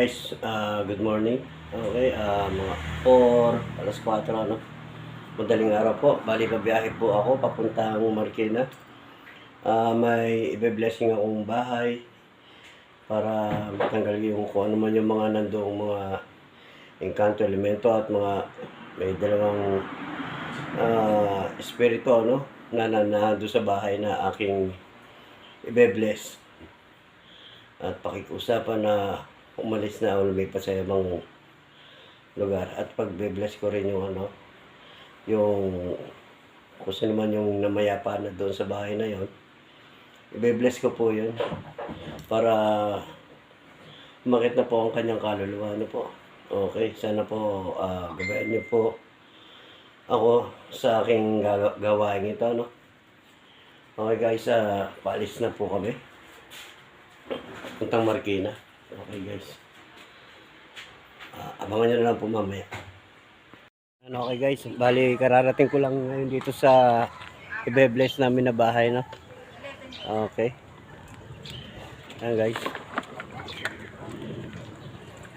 guys, ah, good morning. Okay, ah, mga 4, alas 4 ano. Madaling araw po. Bali babiyahe po ako papuntang Marikina. Ah, may ibe-blessing akong bahay para matanggal yung kung ano man yung mga nandoong mga engkanto elemento at mga may dalawang ah, espiritu ano na nanado sa bahay na aking ibe-bless at pakikiusapan na umalis na o lumipat sa ibang lugar. At pagbe-bless ko rin yung ano yung kung sino man yung namayapa na doon sa bahay na yon ibe-bless ko po yun para makit na po ang kanyang kaluluwa. Ano po? Okay sana po ah, gabayan niyo po ako sa aking gawain ito no okay guys ah, paalis na po kami. Puntang Marikina. Okay guys. Ah, abangan nyo na lang po mamaya. Ano okay guys, bali kararating ko lang ngayon dito sa ibe-bless namin na bahay no. Okay. Ayan guys.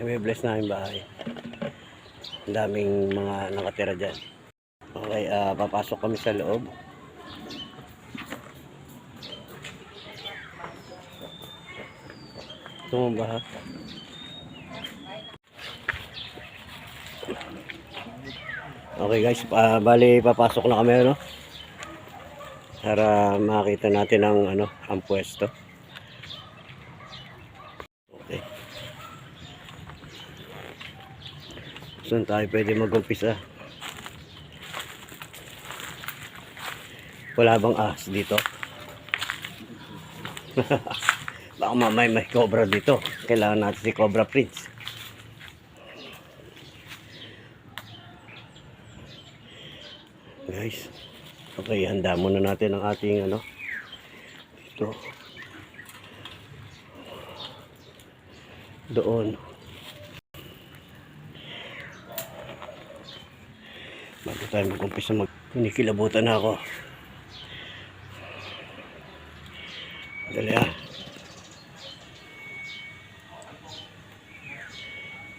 Ibe-bless namin bahay. Ang daming mga nakatira dyan. Okay, ah papasok kami sa loob. Tumumba ha. Okay guys, pa bali papasok na kami ano. Para makita natin ang ano, ang pwesto. Okay. Saan tayo pwede mag-umpisa? Wala bang ahas dito? Baka mamay may cobra dito. Kailangan natin si Cobra Prince. Guys. Okay, handa muna natin ang ating ano. Ito. Doon. Bago tayo mag-umpisa mag kinikilabutan ako. Dali ah.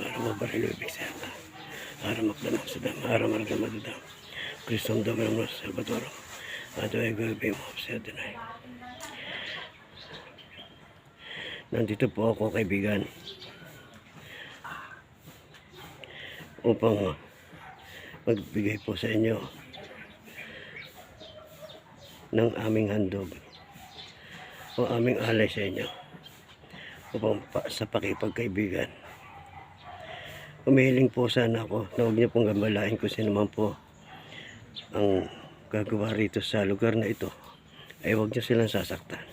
para mabarilo ibig sa yata para magdanang sa dam para marga madudam Kristus dami ng mga Salvador at ay gabi mo sa dinay nandito po ako kaibigan. Upang magbigay po sa inyo ng aming handog o aming alay sa inyo upang pa, sa pakipagkaibigan. Umihiling po sana ako na huwag niyo pong gambalain kung sino man po ang gagawa rito sa lugar na ito ay huwag niyo silang sasaktan.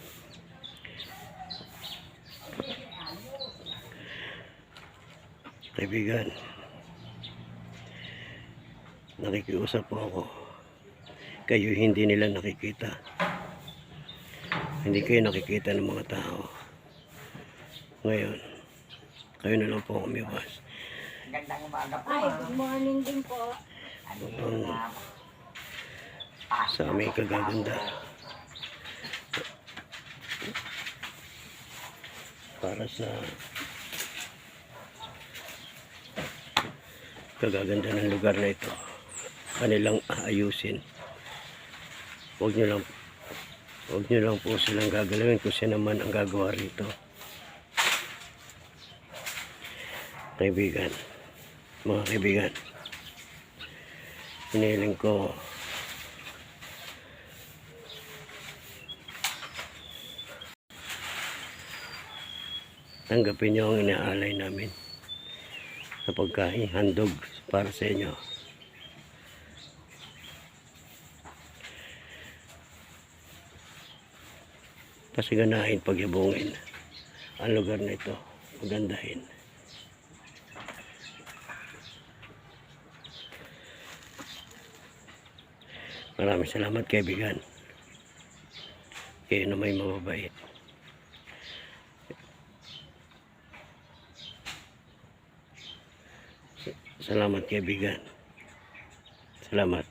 Kaibigan, nakikiusap po ako. Kayo hindi nila nakikita. Hindi kayo nakikita ng mga tao. Ngayon, kayo na lang po umiwas. Gandang umaga po. Ay, good morning din po. Upang sa aming kagaganda. Para sa kagaganda ng lugar na ito. Kanilang aayusin. Huwag nyo lang Huwag nyo lang po silang gagalawin kung sino man ang gagawa rito. Kaibigan, mga kaibigan, hinihiling ko tanggapin nyo ang inaalay namin sa pagkain, handog para sa inyo. pasiganahin pagyabungin ang lugar na ito magandahin. Maraming salamat kaibigan. Kayo na may mababait. Salamat kaibigan. Salamat.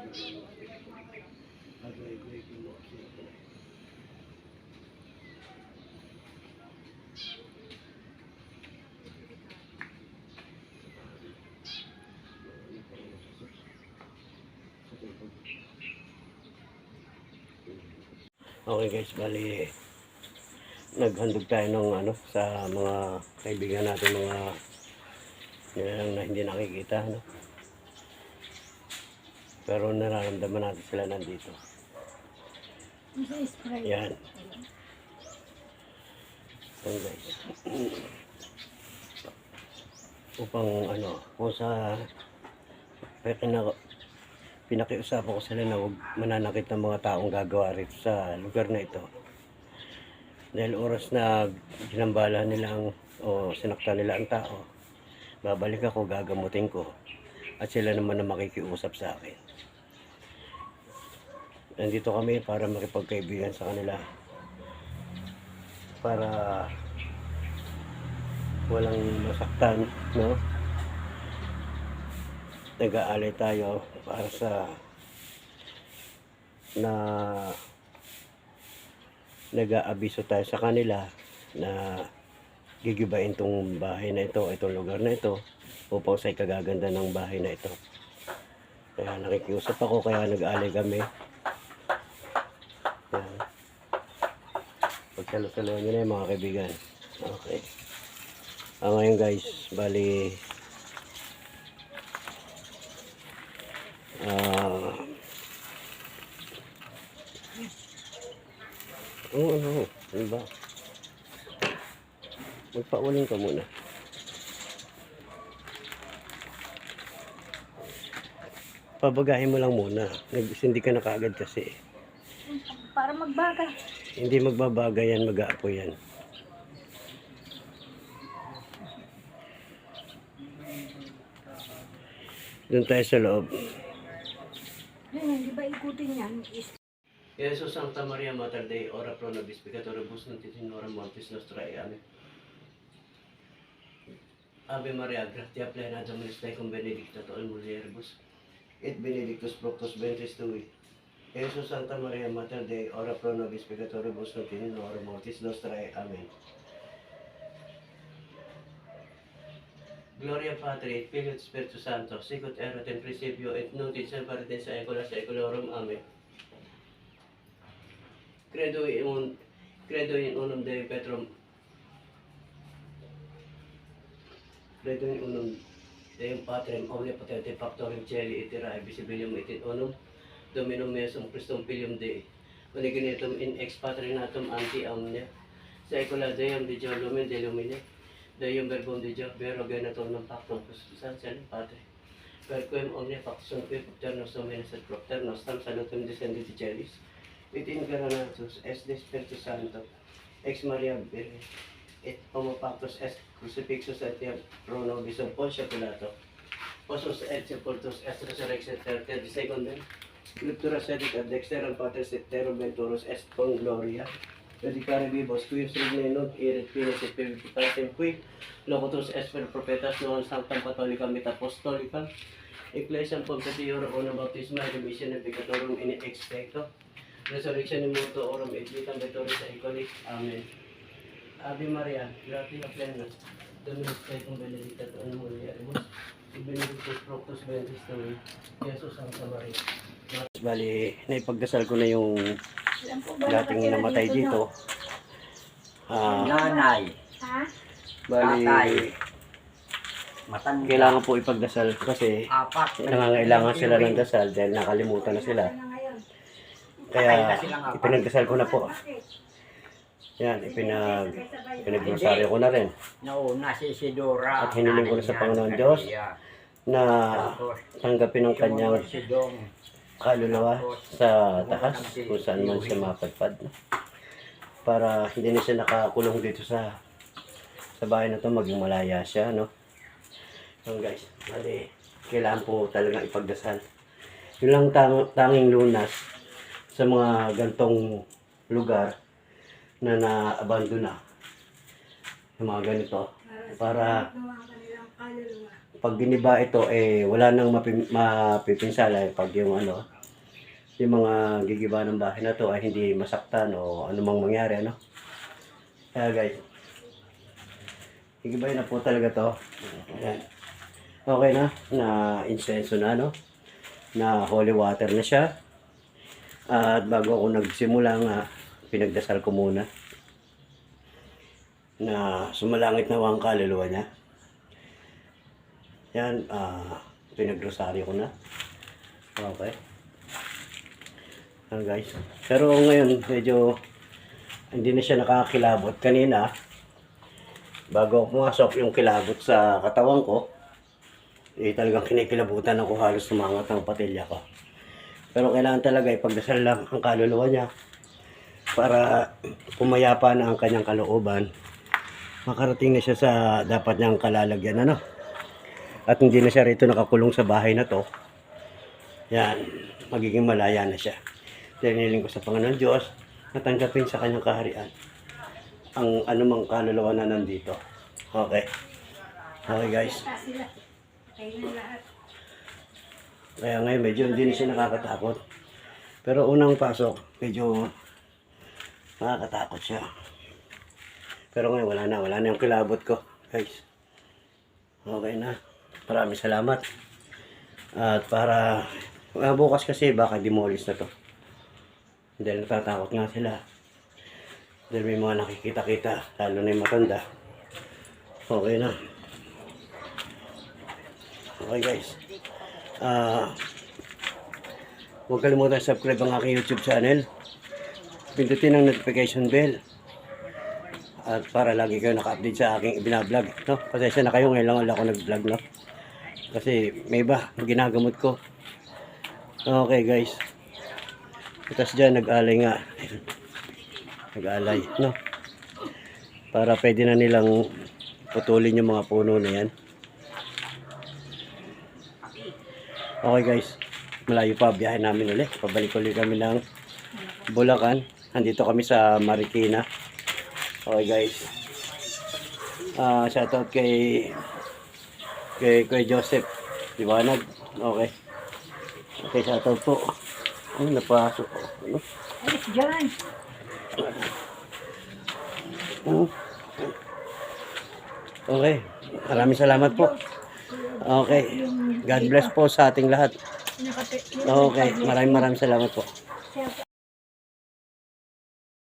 Okay guys, bali naghandog tayo ng ano sa mga kaibigan natin mga nilang na hindi nakikita no. Pero nararamdaman natin sila nandito. Yan. Yan guys. Upang ano, kung sa pinaka, pinakiusapan ko sila na huwag mananakit ng mga taong gagawa rito sa lugar na ito. Dahil oras na ginambala nila ang, o sinaktan nila ang tao, babalik ako, gagamutin ko. At sila naman na makikiusap sa akin. Nandito kami para makipagkaibigan sa kanila. Para walang masaktan, no? Nag-aalay tayo para sa na nag-aabiso tayo sa kanila na gigibain tong bahay na ito, itong lugar na ito upang sa ikagaganda ng bahay na ito. Kaya nakikiusap ako, kaya nag-alay kami. Pagsalusaluhan nyo na yung mga kaibigan. Okay. Ah, ngayon guys, bali ah Oo, ano, ano ba? Magpauling ka muna. Pabagahin mo lang muna. Nag- Hindi ka na kaagad kasi. Para magbaga. Hindi magbabaga yan, mag-aapo yan. Doon tayo sa loob. Yun, hindi ba ikutin yan? Jesus Santa Maria Mater Dei, ora pro nobis peccatoribus nunc in hora mortis nostra. Amen. Ave Maria, gratia plena Dominus tecum benedicta tu in mulieribus, et benedictus fructus ventris tui. Jesus Santa Maria Mater Dei, ora pro nobis peccatoribus nunc in hora mortis nostra. Amen. Gloria Patri Filio et Spiritus Sancto, sicut erat in principio et nunc et semper et in saecula saeculorum. Amen. Credo in un credo in unum Dei Petrum Credo in unum Deum Patrem Omnipotente Factorum Celi et Terrae Visibilium et in unum Dominum Mesum Christum Filium Dei. Unigenitum in ex patrinatum anti omnia Saecula Deum de Deo Lumen de Lumine Deum Verbum de Deo Vero Genatum non Pactum Sanctum Patre Per quem omnia factum qui Propternos Dominus et Propternos Tam Salutum Descendit Celis et incarnatus est de Spiritu Santo, ex Maria Virgen, et homo pactus est crucifixus et iam pro nobis of Pontia Pilato, posus et sepultus est resurrexit tertia de secundum, scriptura sedit ad dexteram Patris et terrum venturus est con gloria, dedicare vivos cuius regne nunc iret finis et vivificatem qui, locutus est per profetas non sanctam catholicam et apostolicam, Ecclesiam Pompetior una baptisma et remission et peccatorum in expecto, resurrection in morto orum et vitam vettoris saeculi. Amen. Ave Maria, gratia plena, Dominus tecum benedicta tu in mulieribus, et benedictus fructus ventris tui, Jesus Santa Maria. Bali, naipagdasal ko na yung dating namatay dito. Ah, Nanay, Ha? bali, Tatay. matanda. kailangan po ipagdasal kasi apat. nangangailangan sila ng dasal dahil nakalimutan na sila. Kaya ipinagdasal ko na po. Yan, ipinag pinagdasal ko na rin Nauna si Isidora. At hiniling ko na sa Panginoon Diyos. na tanggapin ang kanyang Dong. Kaluluwa sa taas kung saan man siya mapadpad. no? Para hindi na siya nakakulong dito sa sa bahay na to maging malaya siya, no? So guys, bali, kailangan po talaga ipagdasal. Yun lang tang, tanging lunas sa mga gantong lugar na na-abandon na. Yung mga ganito. Para Pag giniba ito eh wala nang mapi, mapipinsala eh, pag yung ano yung mga gigiba ng bahay na to ay hindi masaktan o anumang mangyari ano? Kaya guys gigibayin na po talaga to. Ayan. okay na na insenso na no? Na holy water na siya. At bago ako nagsimula nga pinagdasal ko muna na sumalangit na ang kaluluwa niya yan, ah, pinagrosaryo ko na. Okay. Yan guys. Pero ngayon, medyo hindi na siya nakakilabot. Kanina, bago pumasok yung kilabot sa katawan ko, eh talagang kinikilabutan ako halos sumangat ang patilya ko. Pero kailangan talaga ipagdasal lang ang kaluluwa niya para pumayapa na ang kanyang kalooban. Makarating na siya sa dapat niyang kalalagyan, ano? At hindi na siya rito nakakulong sa bahay na to, yan, magiging malaya na siya. Dahil niling ko sa Panginoon Diyos, natanggapin sa kanyang kaharian ang anumang kaluluwa na nandito. Okay. Okay guys. Kaya ngayon medyo hindi na siya nakakatakot. Pero unang pasok, medyo nakakatakot siya. Pero ngayon wala na, wala na yung kilabot ko. Guys. Okay na. Maraming salamat. At para ah, bukas kasi baka demolish na to. Dahil natatakot nga sila. Dahil may mga nakikita-kita, lalo na yung matanda. Okay na. Okay guys. Ah, huwag kalimutan subscribe ang aking YouTube channel. Pindutin ang notification bell. At para lagi kayo naka-update sa aking binablog. No? Pasensya na kayo, ngayon lang ako nag-vlog. No? Kasi may iba, ginagamot ko. Okay guys. Tapos dyan, nag-alay nga. Nag-alay. No? Para pwede na nilang putulin yung mga puno na yan. Okay guys, malayo pa biyahe namin ulit. Pabalik ulit kami ng Bulacan. Andito kami sa Marikina. Okay guys. Ah, shoutout kay kay kay Joseph. Liwanag. Okay. Okay, shoutout po. Ano napasok? Ano? Alis dyan. Hmm. Okay. Maraming salamat po. Okay. God bless po sa ating lahat. Okay. Maraming maraming salamat po.